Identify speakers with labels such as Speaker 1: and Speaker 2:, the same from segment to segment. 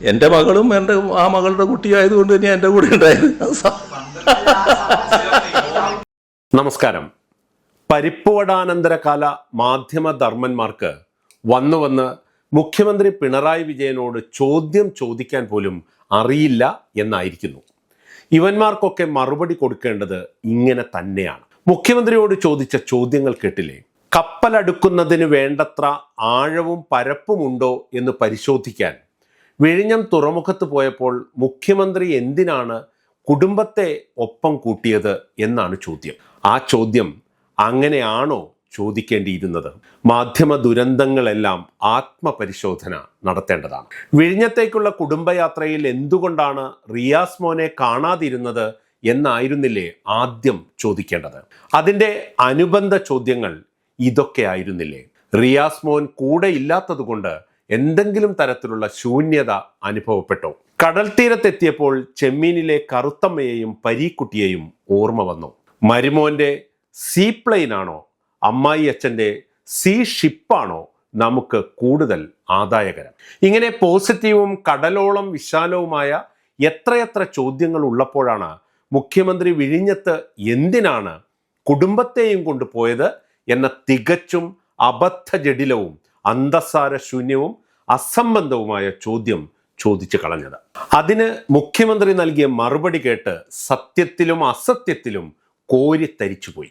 Speaker 1: എന്റെ മകളും എന്റെ ആ മകളുടെ കുട്ടിയായതുകൊണ്ട് തന്നെ എന്റെ കൂടെ ഉണ്ടായത്.
Speaker 2: നമസ്കാരം. പരിപ്പുവടാനന്തരകാല മാധ്യമധർമ്മന്മാർക്ക് വന്നു വന്ന് മുഖ്യമന്ത്രി പിണറായി വിജയനോട് ചോദ്യം ചോദിക്കാൻ പോലും അറിയില്ല എന്നായിരിക്കുന്നു. ഇവന്മാർക്കൊക്കെ മറുപടി കൊടുക്കേണ്ടത് ഇങ്ങനെ തന്നെയാണ്. മുഖ്യമന്ത്രിയോട് ചോദിച്ച ചോദ്യങ്ങൾ കേട്ടില്ലേ? കപ്പലടുക്കുന്നതിന് വേണ്ടത്ര ആഴവും പരപ്പുമുണ്ടോ എന്ന് പരിശോധിക്കാൻ വിഴിഞ്ഞം തുറമുഖത്ത് പോയപ്പോൾ മുഖ്യമന്ത്രി എന്തിനാണ് കുടുംബത്തെ ഒപ്പം കൂട്ടിയത് എന്നാണ് ചോദ്യം. ആ ചോദ്യം അങ്ങനെയാണോ ചോദിക്കേണ്ടിയിരുന്നത്? മാധ്യമ ദുരന്തങ്ങളെല്ലാം ആത്മപരിശോധന നടത്തേണ്ടതാണ്. വിഴിഞ്ഞത്തേക്കുള്ള കുടുംബയാത്രയിൽ എന്തുകൊണ്ടാണ് റിയാസ് മോനെ കാണാതിരുന്നത് എന്നായിരുന്നില്ലേ ആദ്യം ചോദിക്കേണ്ടത്? അതിന്റെ അനുബന്ധ ചോദ്യങ്ങൾ ഇതൊക്കെ ആയിരുന്നില്ലേ? റിയാസ് മോൻ കൂടെ ഇല്ലാത്തതുകൊണ്ട് എന്തെങ്കിലും തരത്തിലുള്ള ശൂന്യത അനുഭവപ്പെട്ടു? കടൽ തീരത്തെത്തിയപ്പോൾ ചെമ്മീനിലെ കറുത്തമ്മയെയും പരീക്കുട്ടിയെയും ഓർമ്മ വന്നു. മരുമോന്റെ സീപ്ലെയിൻ ആണോ അമ്മായി അച്ഛന്റെ സീ ഷിപ്പാണോ നമുക്ക് കൂടുതൽ ആദായകരം? ഇങ്ങനെ പോസിറ്റീവും കടലോളം വിശാലവുമായ എത്രയെത്ര ചോദ്യങ്ങൾ ഉള്ളപ്പോഴാണ് മുഖ്യമന്ത്രി വിഴിഞ്ഞത്ത് എന്തിനാണ് കുടുംബത്തെയും കൊണ്ടുപോയത് എന്ന തികച്ചും അബദ്ധജടിലവും അന്തസാര ശൂന്യവും അസംബന്ധവുമായ ചോദ്യം ചോദിച്ചു കളഞ്ഞത്. അതിന് മുഖ്യമന്ത്രി നൽകിയ മറുപടി കേട്ട് സത്യത്തിലും അസത്യത്തിലും കോരിത്തരിച്ചുപോയി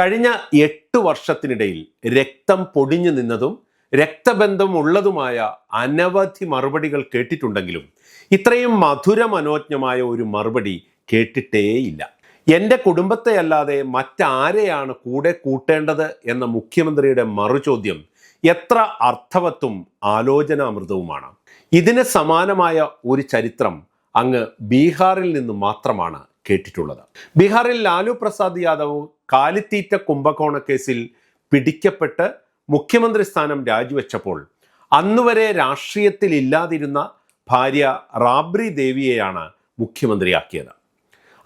Speaker 2: കഴിഞ്ഞ എട്ട് വർഷത്തിനിടയിൽ രക്തം പൊടിഞ്ഞു നിന്നതും രക്തബന്ധം ഉള്ളതുമായ അനവധി മറുപടികൾ കേട്ടിട്ടുണ്ടെങ്കിലും ഇത്രയും മധുരമനോജ്ഞമായ ഒരു മറുപടി കേട്ടിട്ടേയില്ല. എന്റെ കുടുംബത്തെ അല്ലാതെ മറ്റാരെയാണ് കൂടെ കൂട്ടേണ്ടത് എന്ന മുഖ്യമന്ത്രിയുടെ മറുചോദ്യം എത്ര അർത്ഥവത്തും ആലോചനാമൃതവുമാണ്. ഇതിന് സമാനമായ ഒരു ചരിത്രം അങ്ങ് ബീഹാറിൽ നിന്ന് മാത്രമാണ് കേട്ടിട്ടുള്ളത്. ബീഹാറിൽ ലാലു പ്രസാദ് യാദവ് കാലിത്തീറ്റ കുംഭകോണ കേസിൽ പിടിക്കപ്പെട്ട് മുഖ്യമന്ത്രി സ്ഥാനം രാജിവെച്ചപ്പോൾ അന്നുവരെ രാഷ്ട്രീയത്തിൽ ഇല്ലാതിരുന്ന ഭാര്യ റാബ്രി ദേവിയെയാണ് മുഖ്യമന്ത്രിയാക്കിയത്.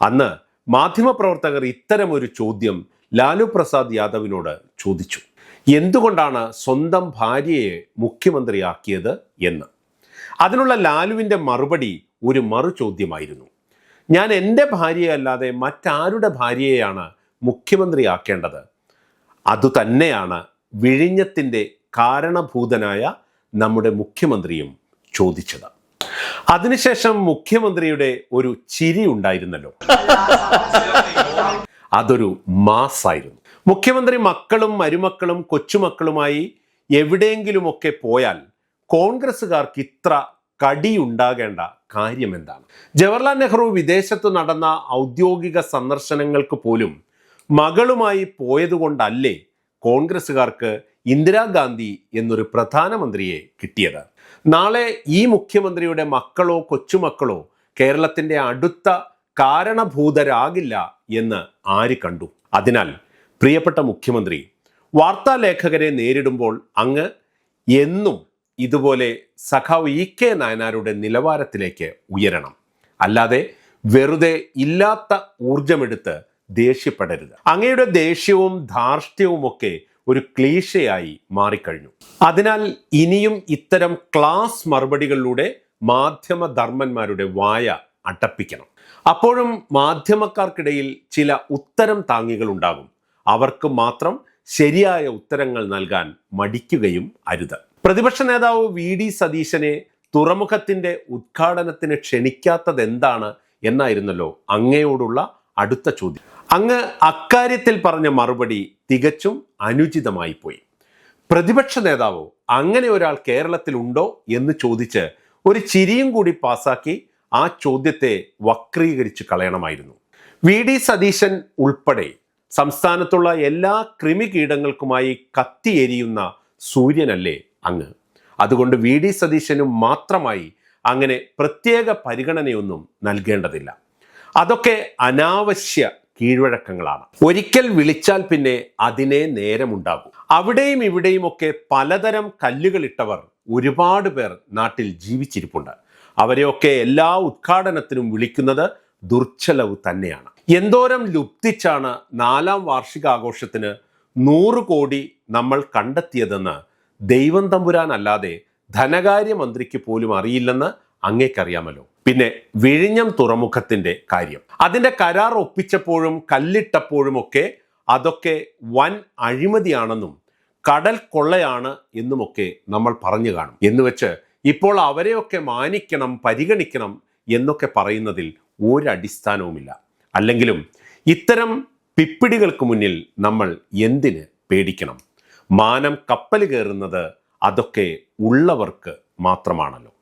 Speaker 2: അന്ന് മാധ്യമപ്രവർത്തകർ ഇത്തരമൊരു ചോദ്യം ലാലു പ്രസാദ് യാദവിനോട് ചോദിച്ചു. എന്തുകൊണ്ടാണ് സ്വന്തം ഭാര്യയെ മുഖ്യമന്ത്രിയാക്കിയത് എന്ന്? അതിനുള്ള ലാലുവിന്റെ മറുപടി ഒരു മറു ചോദ്യമായിരുന്നു. ഞാൻ എന്റെ ഭാര്യയല്ലാതെ മറ്റാരുടെ ഭാര്യയെയാണ് മുഖ്യമന്ത്രിയാക്കേണ്ടത്? അതുതന്നെയാണ് വിഴിഞ്ഞത്തിന്റെ കാരണഭൂതനായ നമ്മുടെ മുഖ്യമന്ത്രിയും ചോദിച്ചത്. അതിനുശേഷം മുഖ്യമന്ത്രിയുടെ ഒരു ചിരി ഉണ്ടായിരുന്നല്ലോ. അതൊരു മാസായിരുന്നു. മുഖ്യമന്ത്രി മക്കളും മരുമക്കളും കൊച്ചുമക്കളുമായി എവിടെയെങ്കിലുമൊക്കെ പോയാൽ കോൺഗ്രസ്സുകാർക്ക് ഇത്ര കടിയുണ്ടാകേണ്ട കാര്യം എന്താണ്? ജവഹർലാൽ നെഹ്റു വിദേശത്ത് നടന്ന ഔദ്യോഗിക സന്ദർശനങ്ങൾക്ക് പോലും മകളുമായി പോയതുകൊണ്ടല്ലേ കോൺഗ്രസ്സുകാർക്ക് ഇന്ദിരാഗാന്ധി എന്നൊരു പ്രധാനമന്ത്രിയെ കിട്ടിയത്? നാളെ ഈ മുഖ്യമന്ത്രിയുടെ മക്കളോ കൊച്ചുമക്കളോ കേരളത്തിന്റെ അടുത്ത കാരണഭൂതരാകില്ല എന്ന് ആര് കണ്ടു? അതിനാൽ പ്രിയപ്പെട്ട മുഖ്യമന്ത്രി വാർത്താ ലേഖകരെ നേരിടുമ്പോൾ അങ്ങ് എന്നും ഇതുപോലെ സഖാവ് ഇ കെ നായനാരുടെ നിലവാരത്തിലേക്ക് ഉയരണം. അല്ലാതെ വെറുതെ ഇല്ലാത്ത ഊർജമെടുത്ത് ദേഷ്യപ്പെടരുത്. അങ്ങയുടെ ദേഷ്യവും ധാർഷ്ട്യവും ഒക്കെ ഒരു ക്ലീശയായി മാറിക്കഴിഞ്ഞു. അതിനാൽ ഇനിയും ഇത്തരം ക്ലാസ് മറുപടികളിലൂടെ മാധ്യമധർമ്മന്മാരുടെ വായ അടപ്പിക്കണം അപ്പോഴും മാധ്യമക്കാർക്കിടയിൽ ചില ഉത്തരം താങ്ങികൾ ഉണ്ടാകും. അവർക്ക് മാത്രം ശരിയായ ഉത്തരങ്ങൾ നൽകാൻ മടിക്കുകയും അരുത്. പ്രതിപക്ഷ നേതാവ് വി ഡി സതീശനെ തുറമുഖത്തിന്റെ ഉദ്ഘാടനത്തിന് ക്ഷണിക്കാത്തതെന്താണ് എന്നായിരുന്നല്ലോ അങ്ങയോടുള്ള അടുത്ത ചോദ്യം. അങ്ങ് അക്കാര്യത്തിൽ പറഞ്ഞ മറുപടി തികച്ചും അനുചിതമായി പോയി പ്രതിപക്ഷ നേതാവോ അങ്ങനെ ഒരാൾ കേരളത്തിൽ ഉണ്ടോ എന്ന് ചോദിച്ച് ഒരു ചിരിയും കൂടി പാസാക്കി ആ ചോദ്യത്തെ വക്രീകരിച്ച് കളയണമായിരുന്നു. വി. ഡി. സതീശൻ ഉൾപ്പെടെ സംസ്ഥാനത്തുള്ള എല്ലാ കൃമികീടങ്ങൾക്കുമായി കത്തിയെരിയുന്ന സൂര്യനല്ലേ അങ്ങ്. അതുകൊണ്ട് വി. ഡി. സതീശനും മാത്രമായി അങ്ങനെ പ്രത്യേക പരിഗണനയൊന്നും നൽകേണ്ടതില്ല. അതൊക്കെ അനാവശ്യ കീഴ്വഴക്കങ്ങളാണ്. ഒരിക്കൽ വിളിച്ചാൽ പിന്നെ അതിനെ നേരമുണ്ടാകും. അവിടെയും ഇവിടെയും ഒക്കെ പലതരം കല്ലുകളിട്ടവർ ഒരുപാട് പേർ നാട്ടിൽ ജീവിച്ചിരിപ്പുണ്ട്. അവരെയൊക്കെ എല്ലാ ഉദ്ഘാടനത്തിനും വിളിക്കുന്നത് ദുർച്ചലവ് തന്നെയാണ്. എന്തോരം ലുപ്തിച്ചാണ് നാലാം വാർഷികാഘോഷത്തിന് നൂറ് കോടി നമ്മൾ കണ്ടെത്തിയതെന്ന് ദൈവം തമ്പുരാൻ അല്ലാതെ ധനകാര്യമന്ത്രിക്ക് പോലും അറിയില്ലെന്ന് അങ്ങേക്കറിയാമല്ലോ. പിന്നെ വിഴിഞ്ഞം തുറമുഖത്തിന്റെ കാര്യം. അതിന്റെ കരാർ ഒപ്പിച്ചപ്പോഴും കല്ലിട്ടപ്പോഴുമൊക്കെ അതൊക്കെ വൻ അഴിമതിയാണെന്നും കടൽ കൊള്ളയാണ് എന്നുമൊക്കെ നമ്മൾ പറഞ്ഞു കാണും. എന്ന് വെച്ച് ഇപ്പോൾ അവരെയൊക്കെ മാനിക്കണം പരിഗണിക്കണം എന്നൊക്കെ പറയുന്നതിൽ ഒരടിസ്ഥാനവുമില്ല. അല്ലെങ്കിലും ഇത്തരം പിപ്പിടികൾക്ക് മുന്നിൽ നമ്മൾ എന്തിന് പേടിക്കണം? മാനം കപ്പൽ കയറുന്നത് അതൊക്കെ ഉള്ളവർക്ക് മാത്രമാണല്ലോ.